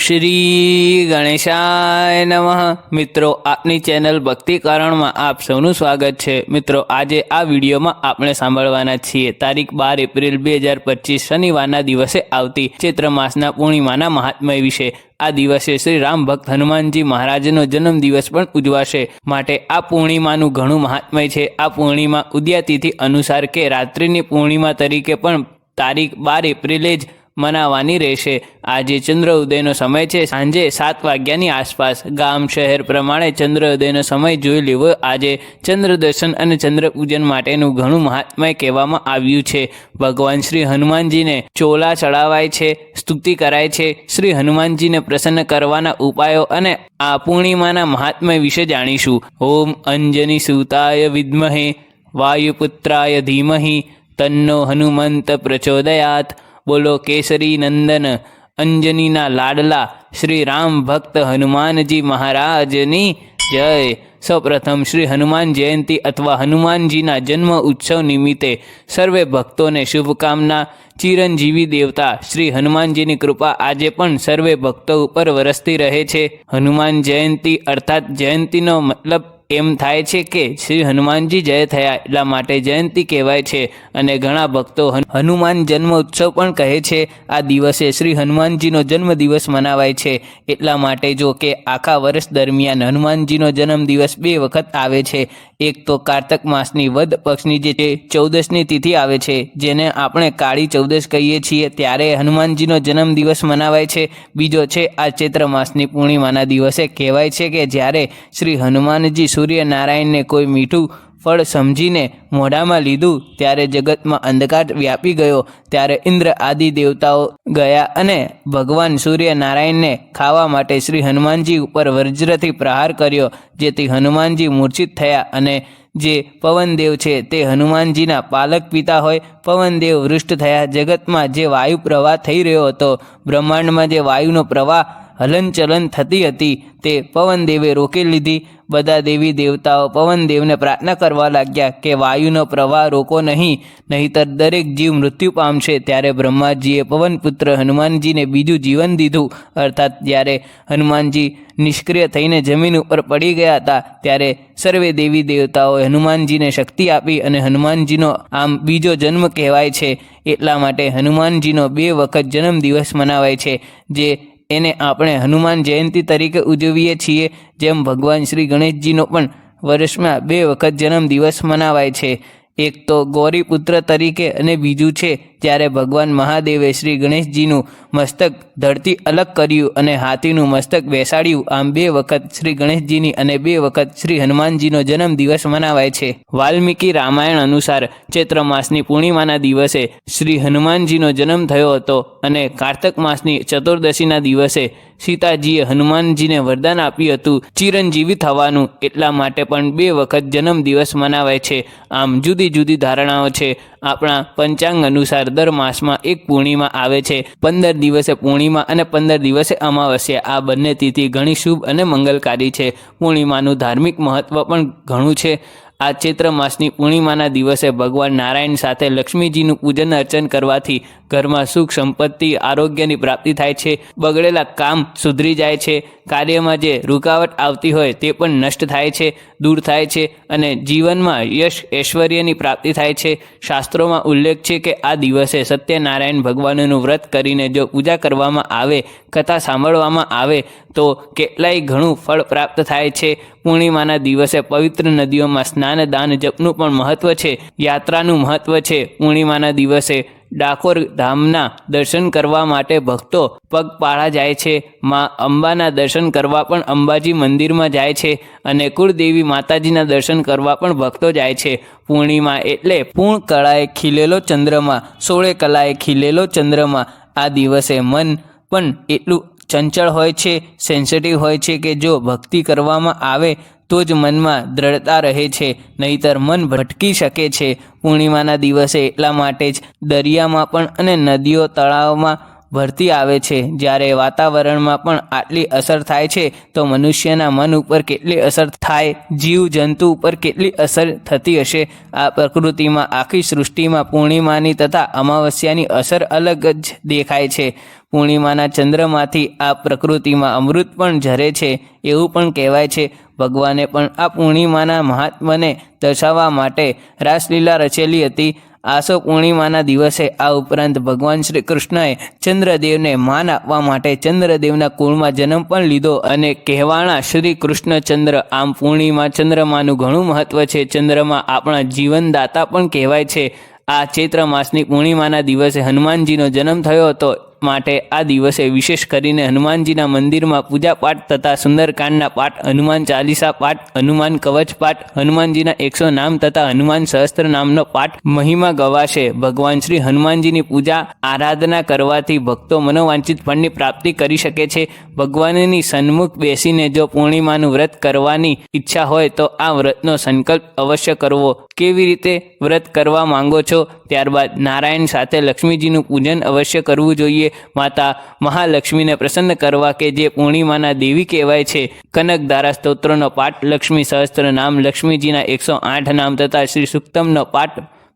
શ્રી ગણેશાય નમઃ. મિત્રો, આપની ચેનલ ભક્તિકારણમાં આપ સૌનું સ્વાગત છે. મિત્રો, આજે આ વિડીયોમાં આપણે સાંભળવાના છીએ તારીખ બાર એપ્રિલ બે હજાર પચીસ શનિવારના દિવસે આવતી ચૈત્ર માસના પૂર્ણિમાના મહાત્મય વિશે. આ દિવસે શ્રી રામ ભક્ત હનુમાનજી મહારાજનો જન્મદિવસ પણ ઉજવાશે. માટે આ પૂર્ણિમાનું ઘણું મહાત્મય છે. આ પૂર્ણિમા ઉદ્યાતિથિ અનુસાર કે રાત્રિની પૂર્ણિમા તરીકે પણ તારીખ બાર એપ્રિલે જ મનાવવાની રહેશે. આજે ચંદ્ર ઉદયનો સમય છે. સાંજે સાત વાગ્યાની આસપાસ ગામ શહેર પ્રમાણે ચંદ્ર ઉદયનો સમય જોઈ લેવો. આજે ચંદ્ર દર્શન અને ચંદ્ર પૂજન માટેનું ઘણું મહાત્મય કહેવામાં આવ્યું છે. ભગવાન શ્રી હનુમાનજીને ચોલા ચડાવાય છે, સ્તુતિ કરાય છે. શ્રી હનુમાનજીને પ્રસન્ન કરવાના ઉપાયો અને આ પૂર્ણિમાના મહાત્મય વિશે જાણીશું. ઓમ અંજની સુતાય વિદ્મહે, વાયુપુત્રાય ધીમહી, તન્નો હનુમંત પ્રચોદયાત. બોલો કેસરી નંદન, અંજનીના લાડલા, શ્રી રામ ભક્ત હનુમાનજી મહારાજની જય. સૌપ્રથમ શ્રી હનુમાન જયંતી અથવા હનુમાનજીના જન્મ ઉત્સવ નિમિત્તે સર્વે ભક્તોને શુભકામના. ચિરંજીવી દેવતા, શ્રી હનુમાનજીની કૃપા આજે પણ સર્વે ભક્તો ઉપર વરસતી રહે છે. હનુમાન જયંતી અર્થાત જયંતીનો મતલબ એમ થાય છે કે શ્રી હનુમાનજી જય થયા એટલા માટે જયંતી કહેવાય છે અને ઘણા ભક્તો હનુમાન જન્મ ઉત્સવ પણ કહે છે, આ દિવસે શ્રી હનુમાનજીનો જન્મદિવસ મનાવાય છે. એટલા માટે જો કે આખા વર્ષ દરમિયાન હનુમાનજીનો જન્મદિવસ બે વખત આવે છે. એક તો કારતક માસની વદ પક્ષની જે ચૌદસની તિથિ આવે છે, જેને આપણે કાળી ચૌદસ કહીએ છીએ, ત્યારે હનુમાનજીનો જન્મદિવસ મનાવાય છે. બીજો છે, આ ચૈત્ર માસની પૂર્ણિમાના દિવસે કહેવાય છે કે જ્યારે શ્રી હનુમાનજી સૂર્યનારાયણને કોઈ મીઠું ફળ સમજીને મોઢામાં લીધું, ત્યારે જગતમાં અંધકાર વ્યાપી ગયો. ત્યારે ઇન્દ્ર આદિ દેવતાઓ ગયા અને ભગવાન સૂર્યનારાયણને ખાવા માટે શ્રી હનુમાનજી ઉપર વજ્રથી પ્રહાર કર્યો, જેથી હનુમાનજી મૂર્છિત થયા અને જે પવનદેવ છે તે હનુમાનજીના પાલક પિતા હોય, પવનદેવ વૃષ્ટ થયા. જગતમાં જે વાયુ પ્રવાહ થઈ રહ્યો હતો, બ્રહ્માંડમાં જે વાયુનો પ્રવાહ હલનચલન થતી હતી. તે પવનદેવે રોકી લીધી. બધા દેવી દેવતાઓ પવનદેવને પ્રાર્થના કરવા લાગ્યા કે વાયુનો પ્રવાહ રોકો નહીં, નહીતર દરેક જીવ મૃત્યુ પામશે. ત્યારે બ્રહ્માજીએ પવનપુત્ર હનુમાનજીને બીજું જીવન દીધું. અર્થાત જ્યારે હનુમાનજી નિષ્ક્રિય થઈને જમીન ઉપર પડી ગયા હતા, ત્યારે સર્વે દેવી દેવતાઓએ હનુમાનજીને શક્તિ આપી અને હનુમાનજીનો આમ બીજો જન્મ કહેવાય છે. એટલા માટે હનુમાનજીનો બે વખત જન્મદિવસ મનાવાય છે, જે એને આપણે હનુમાન જયંતી તરીકે ઉજવીએ છીએ, જેમ ભગવાન શ્રી ગણેશજીનો પણ વર્ષમાં બે વખત જન્મ દિવસ મનાવાય છે. એક તો ગૌરીપુત્ર તરીકે અને બીજું છે, જ્યારે ભગવાન મહાદેવે શ્રી ગણેશજીનું મસ્તક ધરતી અલગ કર્યું અને હાથીનું મસ્તક બેસાડ્યું, આમ બે વખત શ્રી ગણેશજીની અને બે વખત શ્રી હનુમાનજીનો જન્મદિવસ મનાવાય છે. વાલ્મીકી રામાયણ અનુસાર ચૈત્ર માસની પૂર્ણિમાના દિવસે શ્રી હનુમાનજીનો જન્મ થયો હતો અને કાર્તક માસની ચતુર્દશીના દિવસે સીતાજીએ હનુમાનજીને વરદાન આપ્યું હતું, ચિરંજીવી થવાનું એટલા માટે પણ બે વખત જન્મદિવસ મનાવાય છે. આમ જુદી જુદી ધારણાઓ છે. આપણા પંચાંગ અનુસાર દર માસમાં એક પૂર્ણિમા આવે છે. પંદર દિવસે પૂર્ણિમા અને પંદર દિવસે અમાવસ્યા. આ બંને તિથિ ઘણી શુભ અને મંગલકારી છે. પૂર્ણિમાનું ધાર્મિક મહત્વ પણ ઘણું છે. આ ચૈત્ર માસની પૂર્ણિમાના દિવસે ભગવાન નારાયણ સાથે લક્ષ્મીજીનું પૂજન અર્ચન કરવાથી ઘરમાં સુખ, સંપત્તિ, આરોગ્યની પ્રાપ્તિ થાય છે. બગડેલા કામ સુધરી જાય છે. કાર્યમાં જે રૂકાવટ આવતી હોય તે પણ નષ્ટ થાય છે, દૂર થાય છે અને જીવનમાં યશ ઐશ્વર્યની પ્રાપ્તિ થાય છે. શાસ્ત્રોમાં ઉલ્લેખ છે કે આ દિવસે સત્યનારાયણ ભગવાનનું વ્રત કરીને જો પૂજા કરવામાં આવે, કથા સાંભળવામાં આવે તો કેટલાય ઘણું ફળ પ્રાપ્ત થાય છે. પૂર્ણિમાના દિવસે પવિત્ર નદીઓમાં સ્નાન દાન જપનું પણ મહત્વ છે. યાત્રાનું મહત્વ છે. પૂર્ણિમાના દિવસે ડાકોર ધામના દર્શન કરવા માટે ભક્તો પગપાળા જાય છે. માં અંબાના દર્શન કરવા પણ અંબાજી મંદિરમાં જાય છે અને કુળદેવી માતાજીના દર્શન કરવા પણ ભક્તો જાય છે. પૂર્ણિમા એટલે પૂર્ણ કળાએ ખીલેલો ચંદ્રમા, સોળે કલાએ ખીલેલો ચંદ્રમા. આ દિવસે મન પણ એટલું ચંચળ હોય છે સેન્સિટિવ હોય છે કે જો ભક્તિ કરવામાં આવે તો જ મનમાં દ્રઢતા રહે છે, નહીતર મન ભટકી શકે છે. પૂર્ણિમાના દિવસે એટલા માટે જ દરિયામાં પણ અને નદીઓ તળાવમાં ભરતી આવે છે. જ્યારે વાતાવરણમાં પણ આટલી અસર થાય છે, તો મનુષ્યના મન ઉપર કેટલી અસર થાય જીવ જંતુ ઉપર કેટલી અસર થતી હશે, આ પ્રકૃતિમાં આખી સૃષ્ટિમાં પૂર્ણિમાની તથા અમાવસ્યાની અસર અલગ જ દેખાય છે. પૂર્ણિમાના ચંદ્રમાંથી આ પ્રકૃતિમાં અમૃત પણ ઝરે છે એવું પણ કહેવાય છે. ભગવાને પણ આ પૂર્ણિમાના મહાત્મને દર્શાવવા માટે રાસલીલા રચેલી હતી. આસો પૂર્ણિમાના દિવસે આ ઉપરાંત ભગવાન શ્રી કૃષ્ણએ ચંદ્રદેવને માન આપવા માટે ચંદ્રદેવના કુળમાં જન્મ પણ લીધો અને કહેવાણા શ્રી કૃષ્ણચંદ્ર આમ પૂર્ણિમા ચંદ્રમાનું ઘણું મહત્વ છે. ચંદ્રમા આપણા જીવનદાતા પણ કહેવાય છે. આ ચૈત્ર માસની પૂર્ણિમાના દિવસે હનુમાનજીનો જન્મ થયો હતો. માટે આ દિવસે વિશેષ કરીને હનુમાનજીના મંદિરમાં પૂજા પાઠ તથા સુંદરકાંડના પાઠ, હનુમાન ચાલીસા પાઠ, હનુમાન કવચ પાઠ, હનુમાનજીના એકસો નામ તથા હનુમાન સહસ્ત્ર નામનો પાઠ મહિમા ગવાશે. ભગવાન શ્રી હનુમાનજીની પૂજા આરાધના કરવાથી ભક્તો મનોવાંછિત ફળની પ્રાપ્તિ કરી શકે છે. ભગવાનની સન્મુખ બેસીને જો પૂર્ણિમાનું વ્રત કરવાની ઈચ્છા હોય તો આ વ્રતનો સંકલ્પ અવશ્ય કરવો. કેવી રીતે વ્રત કરવા માંગો છો? ત્યારબાદ નારાયણ સાથે લક્ષ્મીજીનું પૂજન અવશ્ય કરવું જોઈએ. માતા મહાલક્ષ્મીને પ્રસન્ન કરવા કે જે પૂર્ણિમાના દેવી કહેવાય છે. કનકધારા સ્તોત્રનો પાઠ લક્ષ્મી સહસ્ત્ર નામ લક્ષ્મીજીના એકસો આઠ નામ તથા શ્રી સુક્તમનો પાઠ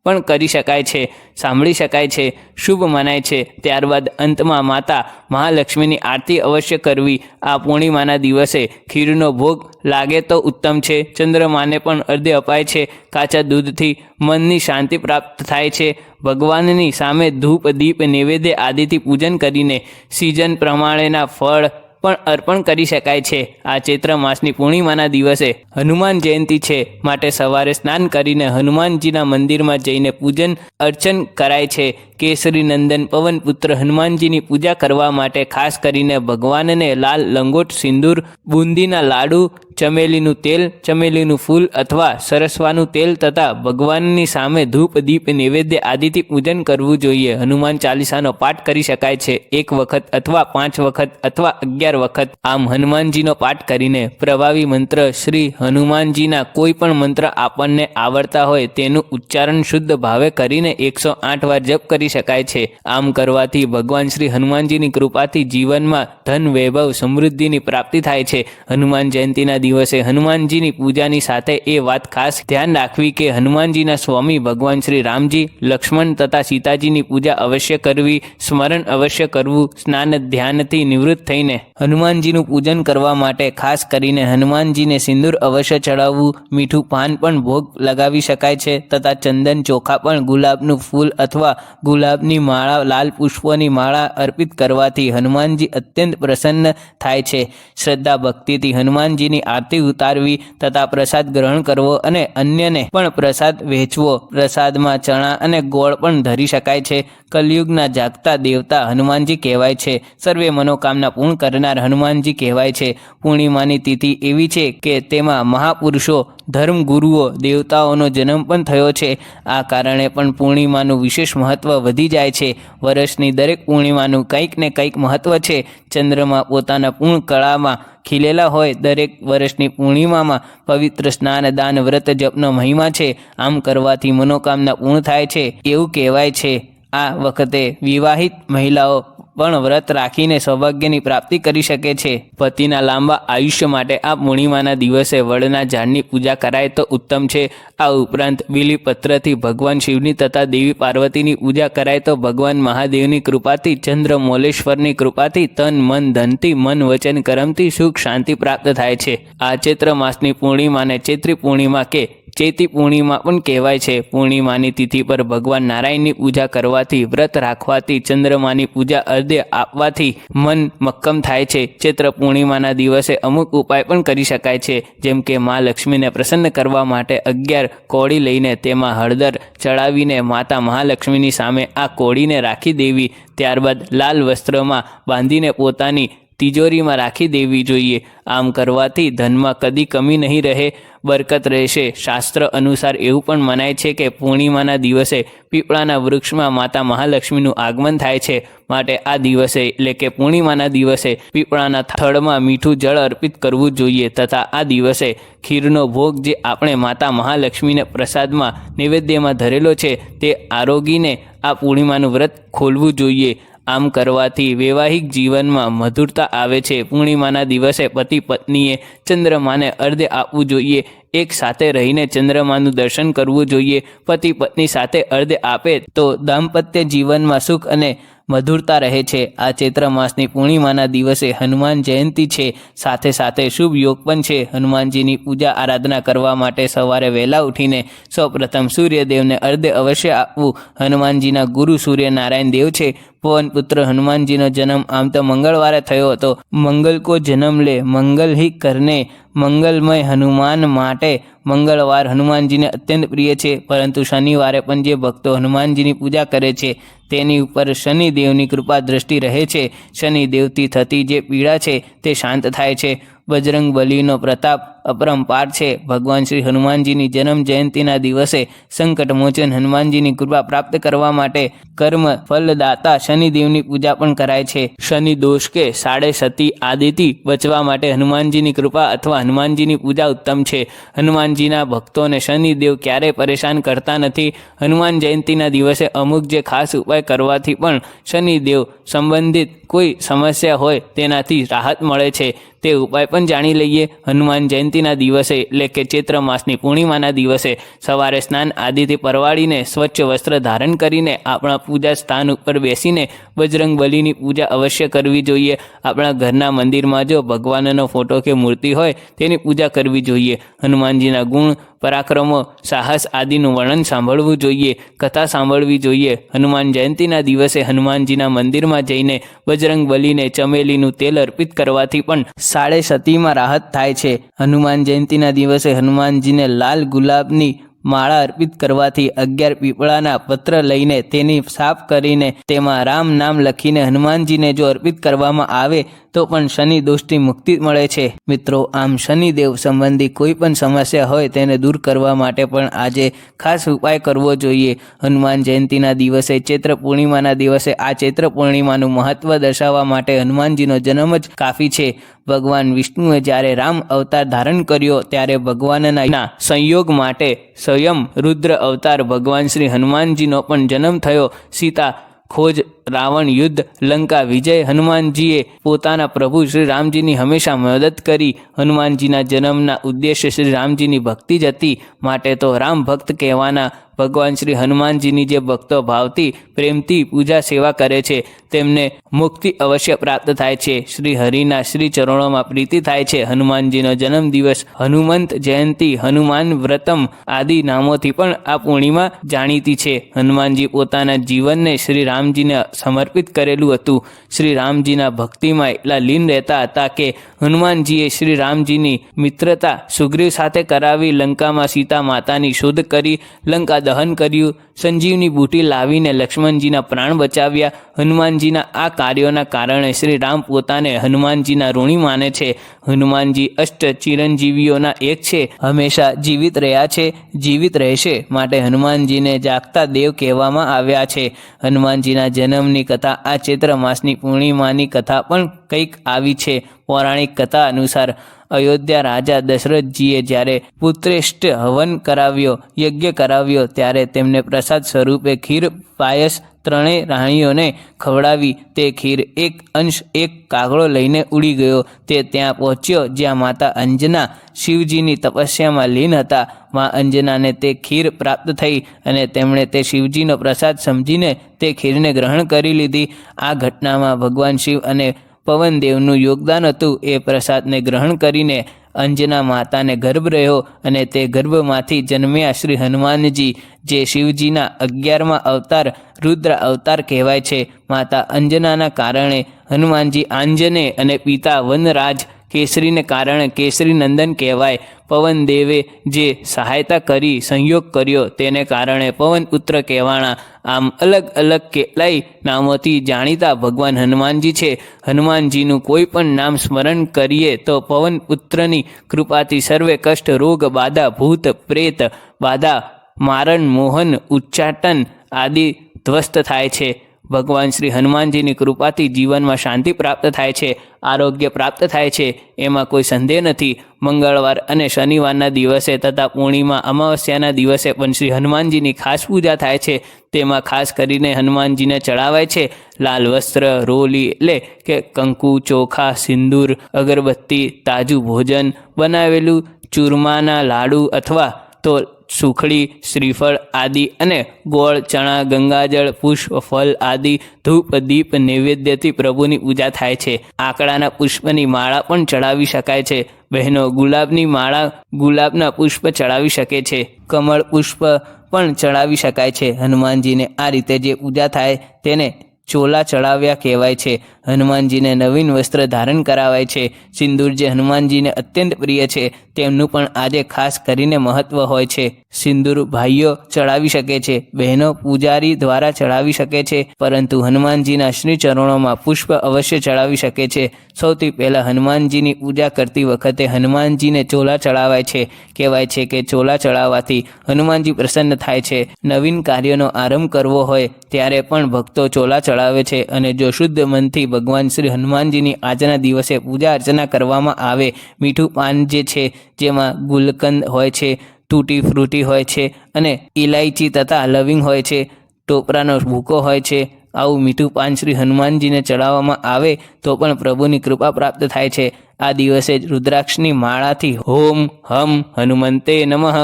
પણ કરી શકાય છે, સાંભળી શકાય છે, શુભ મનાય છે. ત્યારબાદ અંતમાં માતા મહાલક્ષ્મીની આરતી અવશ્ય કરવી. આ પૂર્ણિમાના દિવસે ખીરનો ભોગ લાગે તો ઉત્તમ છે. ચંદ્રમાને પણ અર્ધ્ય અપાય છે. કાચા દૂધથી મનની શાંતિ પ્રાપ્ત થાય છે. ભગવાનની સામે ધૂપ, દીપ, નૈવેદ્ય આદિથી પૂજન કરીને સિઝન પ્રમાણેના ફળ પણ અર્પણ કરી શકાય છે. આ ચૈત્ર માસની પૂર્ણિમાના દિવસે હનુમાન જયંતિ છે. માટે સવારે સ્નાન કરીને હનુમાનજીના મંદિરમાં જઈને પૂજન અર્ચન કરાય છે. કેસરી નંદન પવન પુત્ર હનુમાનજીની પૂજા કરવા માટે ખાસ કરીને ભગવાનને લાલ લંગોટ, સિંદૂર, બુંદીના લાડુ, ચમેલીનું તેલ, ચમેલીનું ફૂલ અથવા સરસવાનું તેલ તથા ભગવાનની સામે ધૂપ, દીપ, નૈવેદ્ય આદિથી પૂજન કરવું જોઈએ. હનુમાન ચાલીસાનો પાઠ કરી શકાય છે. એક વખત અથવા પાંચ વખત અથવા અગિયાર વખત. આમ હનુમાનજીનો પાઠ કરીને પ્રભાવી મંત્ર શ્રી હનુમાનજીના કોઈ પણ મંત્ર આપણને આવડતા હોય તેનું ઉચ્ચારણ શુદ્ધ ભાવે કરીને એકસો આઠ વાર જપ કરી શકાય છે. આમ કરવાથી ભગવાન શ્રી હનુમાનજીની કૃપાથી જીવનમાં ધન, વૈભવ, સમૃદ્ધિની પ્રાપ્તિ થાય છે. હનુમાન જયંતિના દિવસે હનુમાનજીની પૂજાની સાથે એ વાત ખાસ ધ્યાન રાખવી કે હનુમાનજીના સ્વામી ભગવાન શ્રી રામજી, લક્ષ્મણ તથા સીતાજીની પૂજા અવશ્ય કરવી, સ્મરણ અવશ્ય કરવું, સ્નાન ધ્યાનથી નિવૃત્ત થઈને હનુમાનજીનું પૂજન કરવા માટે ખાસ કરીને હનુમાનજીને સિંદૂર અવશ્ય ચડાવવું, મીઠું પાન પણ ભોગ લગાવી શકાય છે તથા ચંદન ચોખા પણ ગુલાબનું ફૂલ અથવા ગુલાબની માળા, લાલ પુષ્પોની માળા અર્પિત કરવાથી હનુમાનજી અત્યંત પ્રસન્ન થાય છે. શ્રદ્ધા ભક્તિથી હનુમાનજીની આરતી ઉતારવી તથા પ્રસાદ ગ્રહણ કરવો અને અન્યને પણ પ્રસાદ વહેંચવો પ્રસાદમાં ચણા અને ગોળ પણ ધરી શકાય છે. કલયુગના જાગતા દેવતા હનુમાનજી કહેવાય છે. સર્વે મનોકામના પૂર્ણ કરનાર હનુમાનજી કહેવાય છે. પૂર્ણિમાની તિથિ એવી છે કે તેમાં મહાપુરુષો, ધર્મગુરુઓ, દેવતાઓનો જન્મ પણ થયો છે. આ કારણે પણ પૂર્ણિમાનું વિશેષ મહત્વ વધી જાય છે. વર્ષની દરેક પૂર્ણિમાનું કંઈક ને કંઈક મહત્ત્વ છે. ચંદ્રમાં પોતાના પૂર્ણ કળામાં ખીલેલા હોય. દરેક વર્ષની પૂર્ણિમામાં પવિત્ર સ્નાન, દાન, વ્રત, જપનો મહિમા છે. આમ કરવાથી મનોકામના પૂર્ણ થાય છે. એવું કહેવાય છે. આ વખતે વિવાહિત મહિલાઓ પણ વ્રત રાખીને સૌભાગ્યની પ્રાપ્તિ કરી શકે છે. પતિના લાંબા આયુષ્ય માટે આ પૂર્ણિમાના દિવસે વડના ઝાડની પૂજા કરાય તો ઉત્તમ છે. આ ઉપરાંત બીલીપત્રથી ભગવાન શિવની તથા દેવી પાર્વતીની પૂજા કરાય તો ભગવાન મહાદેવની કૃપાથી, ચંદ્ર મોલેશ્વરની કૃપાથી, તન, મન, ધનથી, મન, વચન, કરમથી સુખ, શાંતિ પ્રાપ્ત થાય છે. આ ચૈત્ર માસની પૂર્ણિમાને ચૈત્રી પૂર્ણિમા કે ચૈતી પૂર્ણિમા પણ કહેવાય છે. પૂર્ણિમાની તિથિ પર ભગવાન નારાયણની પૂજા કરવાથી, વ્રત રાખવાથી, ચંદ્રમાની પૂજા અર્ધ્ય આપવાથી મન મક્કમ થાય છે. ચૈત્ર પૂર્ણિમાના દિવસે અમુક ઉપાય પણ કરી શકાય છે. જેમ કે મા લક્ષ્મીને પ્રસન્ન કરવા માટે અગિયાર કોળી લઈને તેમાં હળદર ચડાવીને માતા મહાલક્ષ્મીની સામે આ કોળીને રાખી દેવી. ત્યારબાદ લાલ વસ્ત્રમાં બાંધીને પોતાની તિજોરીમાં રાખી દેવી જોઈએ. આમ કરવાથી ધનમાં કદી કમી નહીં રહે, બરકત રહેશે. શાસ્ત્ર અનુસાર એવું પણ મનાય છે કે પૂર્ણિમાના દિવસે પીપળાના વૃક્ષમાં માતા મહાલક્ષ્મીનું આગમન થાય છે. માટે આ દિવસે, એટલે કે પૂર્ણિમાના દિવસે, પીપળાના થડમાં મીઠું જળ અર્પિત કરવું જોઈએ તથા આ દિવસે ખીરનો ભોગ જે આપણે માતા મહાલક્ષ્મીને પ્રસાદમાં નૈવેદ્યમાં ધરેલો છે તે આરોગીને આ પૂર્ણિમાનું વ્રત ખોલવું જોઈએ. આમ કરવાથી વૈવાહિક જીવનમાં મધુરતા આવે છે. પૂર્ણિમાના દિવસે પતિ પત્નીએ ચંદ્રમાને અર્ધે આપવું જોઈએ. એક સાથે રહીને ચંદ્રમાનું દર્શન કરવું જોઈએ. પતિ પત્ની સાથે અર્ધે આપે તો દાંપત્ય જીવનમાં સુખ અને મધુરતા રહે છે. આ ચૈત્ર માસની પૂર્ણિમાના દિવસે હનુમાન જયંતિ છે. સાથે સાથે શુભ યોગ પણ છે. હનુમાનજીની પૂજા આરાધના કરવા માટે સવારે વહેલા ઉઠીને સૌપ્રથમ સૂર્યદેવને અર્ધે અવશ્ય આપવું. હનુમાનજીના ગુરુ સૂર્યનારાયણ દેવ છે. પવન પુત્ર હનુમાનજીનો જન્મ આમ તો મંગળવારે થયો હતો. મંગલ કો જન્મ લે, મંગલ હિ કરને, મંગલમય હનુમાન માટે મંગળવાર હનુમાનજીને અત્યંત પ્રિય છે. પરંતુ શનિવારે પણ જે ભક્તો હનુમાનજીની પૂજા કરે છે તેની ઉપર શનિદેવની કૃપા દ્રષ્ટિ રહે છે. શનિદેવથી થતી જે પીડા છે તે શાંત થાય છે. બજરંગ બલીનો પ્રતાપ અપરંપાર છે. ભગવાન શ્રી હનુમાનજીની જન્મ જયંતિના દિવસે સંકટ મોચન હનુમાનજીની કૃપા પ્રાપ્ત કરવા માટે કર્મ ફલદાતા શનિદેવની પૂજા પણ કરાય છે. શનિ દોષ કે સાડે સતી આદિથી બચવા માટે હનુમાનજીની કૃપા અથવા હનુમાનજીની પૂજા ઉત્તમ છે. હનુમાનજીના ભક્તોને શનિદેવ ક્યારેય પરેશાન કરતા નથી. હનુમાન જયંતિના દિવસે અમુક જે ખાસ ઉપાય કરવાથી પણ શનિદેવ સંબંધિત કોઈ સમસ્યા હોય તેનાથી રાહત મળે છે. તે ઉપાય પણ જાણી લઈએ. હનુમાન જયંતિના દિવસે એટલે કે ચૈત્ર માસની પૂર્ણિમાના દિવસે સવારે સ્નાન આદિથી પરવાળીને સ્વચ્છ વસ્ત્ર ધારણ કરીને આપણા પૂજા સ્થાન ઉપર બેસીને બજરંગ બલીની પૂજા અવશ્ય કરવી જોઈએ. આપણા ઘરના મંદિરમાં જો ભગવાનનો ફોટો કે મૂર્તિ હોય તેની પૂજા કરવી જોઈએ. હનુમાનજીના ગુણ પરાક્રમો, સાહસ આદિનું વર્ણન સાંભળવું જોઈએ, કથા સાંભળવી જોઈએ. હનુમાન જયંતિના દિવસે હનુમાનજીના મંદિરમાં જઈને બજરંગ બલીને ચમેલીનું તેલ અર્પિત કરવાથી પણ સાડે સતીમાં રાહત થાય છે. હનુમાન જયંતિના દિવસે હનુમાનજીને લાલ ગુલાબની માળા અર્પિત કરવાથી અગિયાર પીપળાના પત્ર લઈને તેની સાફ કરીને તેમાં રામ નામ લખીને હનુમાનજીને જો અર્પિત કરવામાં આવે તો પણ શનિ દોષથી મુક્તિ મળે છે. મિત્રો, આમ શનિદેવ સંબંધી કોઈ પણ સમસ્યા હોય તેને દૂર કરવા માટે પણ આજે ખાસ ઉપાય કરવો જોઈએ. હનુમાન જયંતિના દિવસે, ચૈત્ર પૂર્ણિમાના દિવસે આ ચૈત્ર પૂર્ણિમાનું મહત્વ દર્શાવવા માટે હનુમાનજીનો જન્મ જ કાફી છે. ભગવાન વિષ્ણુએ જ્યારે રામ અવતાર ધારણ કર્યો ત્યારે ભગવાનના સંયોગ માટે સ્વયં રુદ્ર અવતાર ભગવાન શ્રી હનુમાનજીનો પણ જન્મ થયો. સીતા ખોજ રાવણ યુદ્ધ, લંકા વિજય, હનુમાનજીએ પોતાના પ્રભુ શ્રી રામજીની હંમેશા મદદ કરી. હનુમાનજીના જન્મના ઉદ્દેશ્ય શ્રી રામજીની ભક્તિ જ હતી. માટે તો રામ ભક્ત કહેવાના ભગવાન શ્રી હનુમાનજીની જે ભક્તો ભાવથી, પ્રેમથી પૂજા સેવા કરે છે, તેમને મુક્તિ અવશ્ય પ્રાપ્ત થાય છે. શ્રી હરિના શ્રી ચરણોમાં પ્રીતિ થાય છે. હનુમાનજીનો જન્મદિવસ હનુમંત જયંતિ, હનુમાન વ્રતમ આદિ નામોથી પણ આ પૂર્ણિમા જાણીતી છે. હનુમાનજી પોતાના જીવનને શ્રી રામજીને સમર્પિત કરેલું હતું. શ્રી રામજીના ભક્તિમાં એટલા લીન રહેતા હતા કે હનુમાનજીએ શ્રી રામજીની મિત્રતા સુગ્રીવ સાથે કરાવી લંકામાં સીતા માતાની શોધ કરી, લંકા દહન કર્યું. સંજીવની બુટી લાવીને લક્ષ્મણજીના પ્રાણ બચાવ્યા. હનુમાનજીના આ કાર્યોના કારણે શ્રી રામ પોતાને હનુમાનજીના ઋણી માને છે. હનુમાનજી અષ્ટ ચિરંજીવીઓના એક છે. હંમેશા જીવિત રહ્યા છે. જીવિત રહેશે માટે હનુમાનજીને જાગતા દેવ કહેવામાં આવ્યા છે. હનુમાનજીના જન્મની કથા. આ ચૈત્ર માસની પૂર્ણિમાની કથા પણ કંઈક આવી છે. પૌરાણિક કથા અનુસાર અયોધ્યા રાજા દશરથજીએ જ્યારે પુત્રેષ્ઠ હવન કરાવ્યો, યજ્ઞ કરાવ્યો, ત્યારે તેમને પ્રસાદ સ્વરૂપે ખીર, પાયસ ત્રણેય રાણીઓને ખવડાવી તે ખીર એક અંશ એક કાગડો લઈને ઉડી ગયો. તે ત્યાં પહોંચ્યો જ્યાં માતા અંજના શિવજીની તપસ્યામાં લીન હતા. મા અંજનાને તે ખીર પ્રાપ્ત થઈ અને તેમણે તે શિવજીનો પ્રસાદ સમજીને તે ખીરને ગ્રહણ કરી લીધી. આ ઘટનામાં ભગવાન શિવ અને પવનદેવનું યોગદાન હતું. એ પ્રસાદને ગ્રહણ કરીને અંજના માતાને ગર્ભ રહ્યો અને તે ગર્ભમાંથી જન્મ્યા શ્રી હનુમાનજી, જે શિવજીના અગિયારમાં અવતાર, રુદ્ર અવતાર કહેવાય છે. માતા અંજનાના કારણે હનુમાનજી આંજને અને પિતા વનરાજ કેસરીને કારણે કેસરી નંદન કહેવાય. પવન દેવે જે સહાયતા કરી, સંયોગ કર્યો તેને કારણે પવન પુત્ર કહેવાણા. આમ અલગ અલગ કેટલાય નામોથી જાણીતા ભગવાન હનુમાનજી છે. હનુમાનજીનું કોઈ પણ નામ સ્મરણ કરીએ તો પવન પુત્રની કૃપાથી સર્વે કષ્ટ, રોગ, બાધા, ભૂત, પ્રેત, બાધા, મારણ, મોહન, ઉચ્ચાટન આદિ ધ્વસ્ત થાય છે. ભગવાન શ્રી હનુમાનજીની કૃપાથી જીવનમાં શાંતિ પ્રાપ્ત થાય છે, આરોગ્ય પ્રાપ્ત થાય છે, એમાં કોઈ સંદેહ નથી. મંગળવાર અને શનિવારના દિવસે તથા પૂર્ણિમા અમાવસ્યાના દિવસે પણ શ્રી હનુમાનજીની ખાસ પૂજા થાય છે. તેમાં ખાસ કરીને હનુમાનજીને ચડાવાય છે. લાલ વસ્ત્ર, રોલી એટલે કે કંકુ, ચોખા, સિંદૂર, અગરબત્તી, તાજું ભોજન, બનાવેલું ચૂરમાના લાડુ અથવા તો સુખડી, શ્રીફળ આદિ અને ગોળ, ચણા, ગંગાજળ, પુષ્પ, ફલ આદિ, ધૂપ, દીપ, નૈવેદ્યથી પ્રભુની પૂજા થાય છે. આકડાના પુષ્પની માળા પણ ચડાવી શકાય છે. બહેનો ગુલાબની માળા ગુલાબના પુષ્પ ચડાવી શકે છે. કમળ પુષ્પ પણ ચડાવી શકાય છે. હનુમાનજીને આ રીતે જે પૂજા થાય તેને ચોલા ચડાવ્યા કહેવાય છે. હનુમાનજીને નવીન વસ્ત્ર ધારણ કરાવાય છે. સિંદૂર જે હનુમાનજીને અત્યંત પ્રિય છે, તેમનું પણ આજે ખાસ કરીને મહત્વ હોય છે. સિંદૂર ભાઈઓ ચડાવી શકે છે, બહેનો પૂજારી દ્વારા ચડાવી શકે છે, પરંતુ હનુમાનજીના શ્રી ચરણોમાં પુષ્પ અવશ્ય ચડાવી શકે છે. સૌથી પહેલાં હનુમાનજીની પૂજા કરતી વખતે હનુમાનજીને ચોલા ચડાવાય છે. કહેવાય છે કે ચોલા ચડાવવાથી હનુમાનજી પ્રસન્ન થાય છે. નવીન કાર્યનો આરંભ કરવો હોય, ત્યારે પણ ભક્તો ચોલા ચડાવે છે અને જો શુદ્ધ મનથી ભગવાન શ્રી હનુમાનજીની આજના દિવસે પૂજા અર્ચના કરવામાં આવે. મીઠું પાન જે છે, જેમાં ગુલકંદ હોય છે, તૂટી ફ્રૂટી હોય છે અને ઇલાયચી તથા લવિંગ હોય છે, ટોપરાનો ભૂકો હોય છે, આવું મીઠું પાન શ્રી હનુમાનજીને ચડાવવામાં આવે તો પણ પ્રભુની કૃપા પ્રાપ્ત થાય છે. આ દિવસે રુદ્રાક્ષની માળાથી હોમ હમ હનુમંતે નમઃ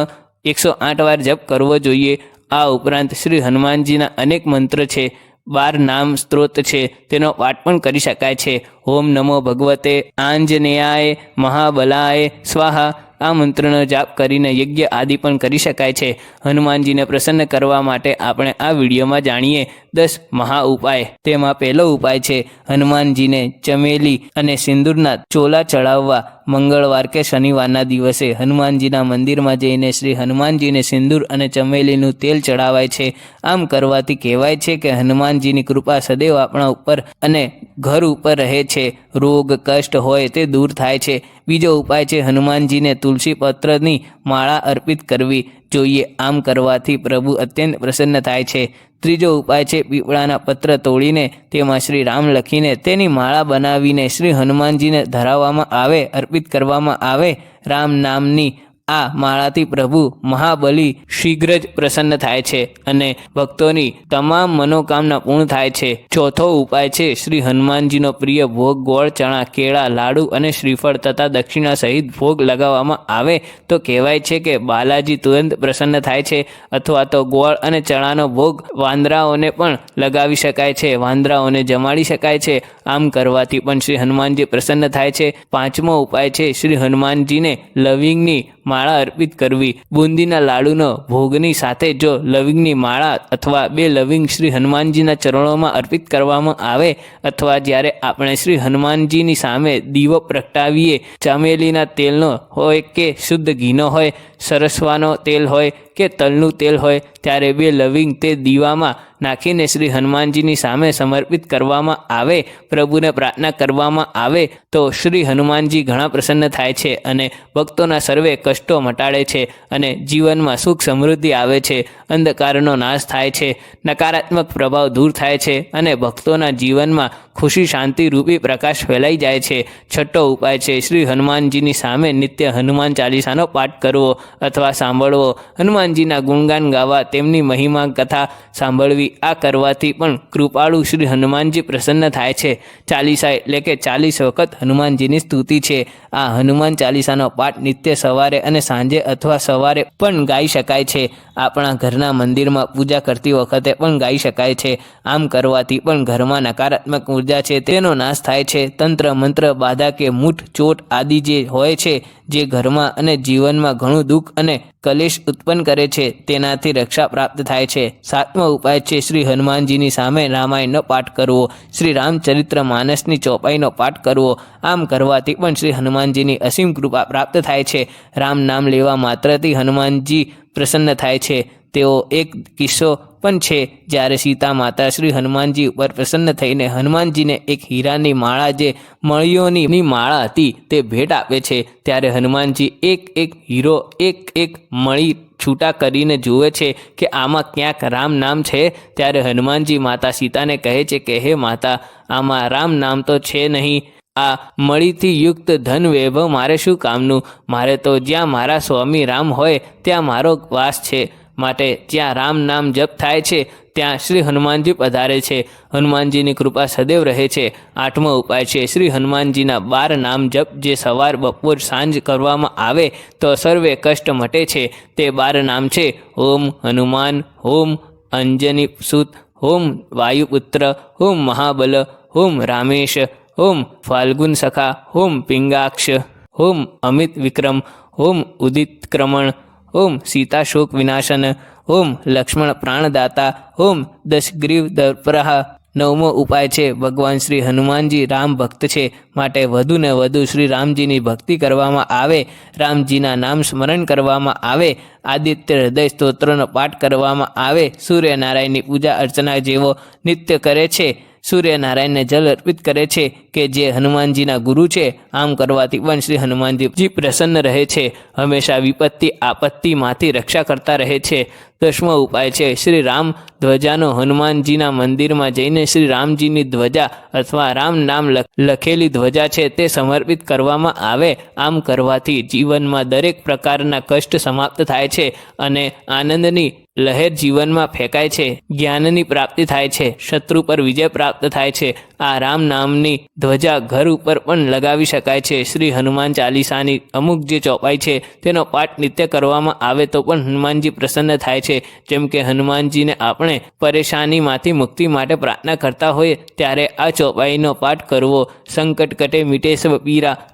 એકસો આઠ વાર જપ કરવો જોઈએ. આ ઉપરાંત શ્રી હનુમાનજીના અનેક મંત્ર છે. બાર નામ સ્ત્રોત છે, તેનો પાઠ પણ કરી શકાય છે. ઓમ નમો ભગવતે આંજનેયાય, મહાબલાય, સ્વાહા આ મંત્રનો જાપ કરીને યજ્ઞ આદિ પણ કરી શકાય છે. હનુમાનજીને પ્રસન્ન કરવા માટે આપણે આ વિડીયોમાં જાણીએ દસ મહા ઉપાય. તેમાં પહેલો ઉપાય છે, હનુમાનજીને ચમેલી અને સિંદૂરના ચોલા ચડાવવા. મંગળવાર કે શનિવારના દિવસે હનુમાનજીના મંદિરમાં જઈને શ્રી હનુમાનજીને સિંદૂર અને ચમેલીનું તેલ ચડાવાય છે. આમ કરવાથી કહેવાય છે કે હનુમાનજીની કૃપા સદૈવ આપણા ઉપર અને ઘર ઉપર રહે છે. રોગ, કષ્ટ હોય તે દૂર થાય છે. બીજો ઉપાય છે, હનુમાનજીને તુલસી પત્રની માળા અર્પિત કરવી જોઈએ. આમ કરવાથી પ્રભુ અત્યંત પ્રસન્ન થાય છે. ત્રીજો ઉપાય છે પીપળાના પત્ર તોડીને તેમાં શ્રી રામ લખીને તેની માળા બનાવીને શ્રી હનુમાનજીને ધરાવવામાં આવે, અર્પિત કરવામાં આવે. રામ નામની આ માળાથી પ્રભુ મહાબલી શીઘ્ર જ પ્રસન્ન થાય છે અને ભક્તોની તમામ મનોકામના પૂર્ણ થાય છે. ચોથો ઉપાય છે, શ્રી હનુમાનજીનો પ્રિય ભોગ ગોળ, ચણા, કેળા, લાડુ અને શ્રીફળ તથા દક્ષિણા સહિત ભોગ લગાવવામાં આવે તો કહેવાય છે કે બાલાજી તુરંત પ્રસન્ન થાય છે અથવા તો ગોળ અને ચણાનો ભોગ વાંદરાઓને પણ લગાવી શકાય છે, વાંદરાઓને જમાડી શકાય છે. આમ કરવાથી પણ શ્રી હનુમાનજી પ્રસન્ન થાય છે. પાંચમો ઉપાય છે, શ્રી હનુમાનજીને લવિંગની માળા અર્પિત કરવી. બુંદીના લાડુનો ભોગની સાથે જો લવિંગની માળા અથવા બે લવિંગ શ્રી હનુમાનજીના ચરણોમાં અર્પિત કરવામાં આવે અથવા જ્યારે આપણે શ્રી હનુમાનજીની સામે દીવો પ્રગટાવીએ, ચમેલીના તેલનો હોય કે શુદ્ધ ઘીનો હોય, સરસવાનો તેલ હોય કે તલનું તેલ હોય, ત્યારે બે લવિંગ તે દીવામાં નાખીને શ્રી હનુમાનજીની સામે સમર્પિત કરવામાં આવે, પ્રભુને પ્રાર્થના કરવામાં આવે, તો શ્રી હનુમાનજી ઘણા પ્રસન્ન થાય છે અને ભક્તોના સર્વે કષ્ટો મટાડે છે અને જીવનમાં સુખ સમૃદ્ધિ આવે છે. અંધકારનો નાશ થાય છે, નકારાત્મક પ્રભાવ દૂર થાય છે અને ભક્તોના જીવનમાં ખુશી, શાંતિ રૂપી પ્રકાશ ફેલાઈ જાય છે. છઠ્ઠો ઉપાય છે, શ્રી હનુમાનજીની સામે નિત્ય હનુમાન ચાલીસાનો પાઠ કરવો અથવા સાંભળવો. હનુમાનજીના ગુણગાન ગાવા તેમની મહિમા કથા સાંભળવી, આ કરવાથી પણ કૃપાળુ શ્રી હનુમાનજી પ્રસન્ન થાય છે. ચાલીસા એટલે કે ચાલીસ વખત હનુમાનજીની સ્તુતિ છે. આ હનુમાન ચાલીસાનો પાઠ નિત્ય સવારે અને સાંજે અથવા સવારે પણ ગાઈ શકાય છે. આપણા ઘરના મંદિરમાં પૂજા કરતી વખતે પણ ગાઈ શકાય છે. આમ કરવાથી પણ ઘરમાં નકારાત્મક ઊર્જા છે, તેનો નાશ થાય છે. તંત્ર મંત્ર, બાધા કે મૂઠ, ચોટ આદિ જે હોય છે જે ઘરમાં અને જીવનમાં ઘણું દુઃખ અને કલેશ ઉત્પન્ન કરે છે, તેનાથી રક્ષા પ્રાપ્ત થાય છે. સાતમો ઉપાય છે, શ્રી હનુમાનજીની સામે રામાયણનો પાઠ કરવો. શ્રી રામચરિત્ર માનસની ચોપાઈનો પાઠ કરવો. આમ કરવાથી પણ શ્રી હનુમાનજીની અસીમ કૃપા પ્રાપ્ત થાય છે. રામ નામ લેવા માત્રથી હનુમાનજી પ્રસન્ન થાય છે. તેઓ એક કિસ્સો પણ છે. જ્યારે સીતા માતા શ્રી હનુમાનજી ઉપર પ્રસન્ન થઈને હનુમાનજીને એક હીરાની માળા જે મળીઓની માળા હતી તે ભેટ આપે છે. ત્યારે હનુમાનજી એક એક હીરો, એક એક મળી છૂટા કરીને જુએ છે કે આમાં ક્યાંક રામ નામ છે. ત્યારે હનુમાનજી માતા સીતાને કહે છે કે, હે માતા, આમાં રામ નામ તો છે નહીં. આ મળીથી યુક્ત ધન વૈભવ, મારે શું કામનું? મારે તો જ્યાં મારા સ્વામી રામ હોય, ત્યાં મારો વાસ છે. માટે જ્યાં રામ નામ જપ થાય છે, ત્યાં શ્રી હનુમાનજી પધારે છે. હનુમાનજીની કૃપા સદૈવ રહે છે. આઠમો ઉપાય છે, શ્રી હનુમાનજીના બાર નામ જપ જે સવાર, બપોર, સાંજ કરવામાં આવે તો સર્વે કષ્ટ મટે છે. તે બાર નામ છે, ઓમ હનુમાન, ઓમ અંજની સુત, ઓમ વાયુપુત્ર ઓમ મહાબલ, ઓમ રામેશ, ઓમ ફાલ્ગુન સખા, ઓમ પિંગાક્ષ, ઓમ અમિત વિક્રમ, ઓમ ઉદિતક્રમણ ઓમ સીતા શોક વિનાશન, ઓમ લક્ષ્મણ પ્રાણદાતા, ઓમ દશગ્રીવ દર્પરાહ. નવમો ઉપાય છે, ભગવાન શ્રી હનુમાનજી રામ ભક્ત છે. માટે વધુ ને વધુ શ્રી રામજીની ભક્તિ કરવામાં આવે, રામજીના નામ સ્મરણ કરવામાં આવે, આદિત્ય હૃદય સ્તોત્રનો પાઠ કરવામાં આવે, સૂર્યનારાયણની પૂજા અર્ચના જેવો નિત્ય કરે છે. સૂર્યનારાયણને જલ અર્પિત કરે છે કે જે હનુમાનજીના ગુરુ છે, આમ કરવાથી પણ શ્રી હનુમાનજી પ્રસન્ન રહે છે, હંમેશા વિપત્તિ, આપત્તિમાંથી રક્ષા કરતા રહે છે. દસમો ઉપાય છે, શ્રી રામ ધ્વજાનો હનુમાનજીના મંદિરમાં જઈને શ્રી રામજીની ધ્વજા અથવા રામ નામ લખ- લખેલી ધ્વજા છે તે સમર્પિત કરવામાં આવે, આમ કરવાથી જીવનમાં દરેક પ્રકારના કષ્ટ સમાપ્ત થાય છે અને આનંદની લહેર જીવનમાં ફેંકાય છે, જ્ઞાનની પ્રાપ્તિ થાય છે, શત્રુ પર વિજય પ્રાપ્ત થાય છે. આ રામ નામની ધ્વજા ઘર ઉપર પણ લગાવી શકાય છે. શ્રી હનુમાન ચાલીસાની અમુક જે ચોપાઈ છે, તેનો પાઠ નિત્ય કરવામાં આવે તો પણ હનુમાનજી પ્રસન્ન થાય છે. જેમ કે હનુમાનજીને આપણે પરેશાનીમાંથી મુક્તિ માટે પ્રાર્થના કરતા હોઈએ, ત્યારે આ ચોપાઈનો પાઠ કરવો. સંકટ કટે મીટે સબ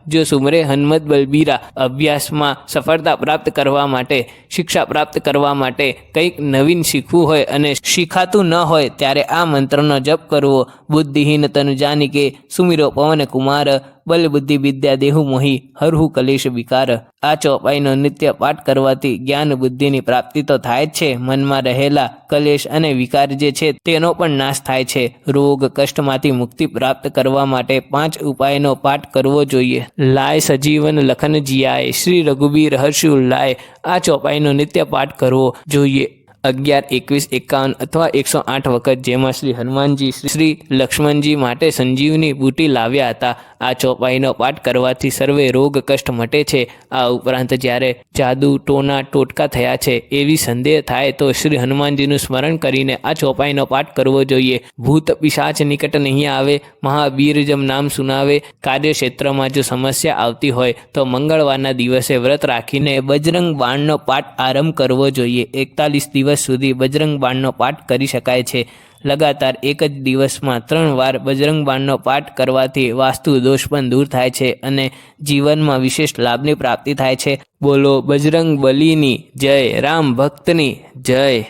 જો સુમરે હનુમત બલબીરા અભ્યાસમાં સફળતા પ્રાપ્ત કરવા માટે, શિક્ષા પ્રાપ્ત કરવા માટે કંઈક નવીન શીખવું હોય અને શીખાતું ન હોય ત્યારે આ મંત્રનો જપ કરવો. બુદ્ધિહીન તનુ જાનિકે સુમિરો પવન કુમાર બલ બુદ્ધિ વિદ્યા દેહુ મોહી, હરહુ કલેશ વિકાર. આ ચોપાઈનો નિત્ય પાઠ કરવાથી જ્ઞાન બુદ્ધિની પ્રાપ્તિ તો થાય જ છે. મનમાં રહેલા કલેશ અને વિકાર જે છે તેનો પણ નાશ થાય છે. રોગ કષ્ટમાંથી મુક્તિ પ્રાપ્ત કરવા માટે પાંચ ઉપાયનો પાઠ કરવો જોઈએ. લાય સજીવન લખન જીયાય. શ્રી રઘુબીર હર્ષુ લાય આ ચોપાઈનો નિત્ય પાઠ કરવો જોઈએ. અગિયાર, એકવીસ, એકાવન અથવા એકસો આઠ વખત જેમાં શ્રી હનુમાનજી, શ્રી લક્ષ્મણજી માટે સંજીવની બુટી લાવ્યા હતા. આ ચોપાઈનો પાઠ કરવાથી સર્વે રોગ કષ્ટ મટે છે. આ ઉપરાંત જ્યારે જાદુ ટોના ટોટકા થયા છે એવી સંદેહ થાય તો શ્રી હનુમાનજીનું સ્મરણ કરીને આ ચોપાઈનો પાઠ કરવો જોઈએ. ભૂત પિશાચ નિકટ નહીં આવે, મહાવીર જમ નામ સુનાવે કાર્યક્ષેત્રમાં જો સમસ્યા આવતી હોય તો મંગળવારના દિવસે વ્રત રાખીને બજરંગ બાણનો પાઠ આરંભ કરવો જોઈએ. એકતાલીસ દિવસ સુધી બજરંગ બાણનો પાઠ કરી શકાય છે. લગાતાર એક જ દિવસમાં ત્રણ વાર બજરંગ બાણનો પાઠ કરવાથી વાસ્તુ દોષ પણ દૂર થાય છે અને જીવનમાં વિશેષ લાભની પ્રાપ્તિ થાય છે. બોલો બજરંગ બલીની જય, રામ ભક્તની જય.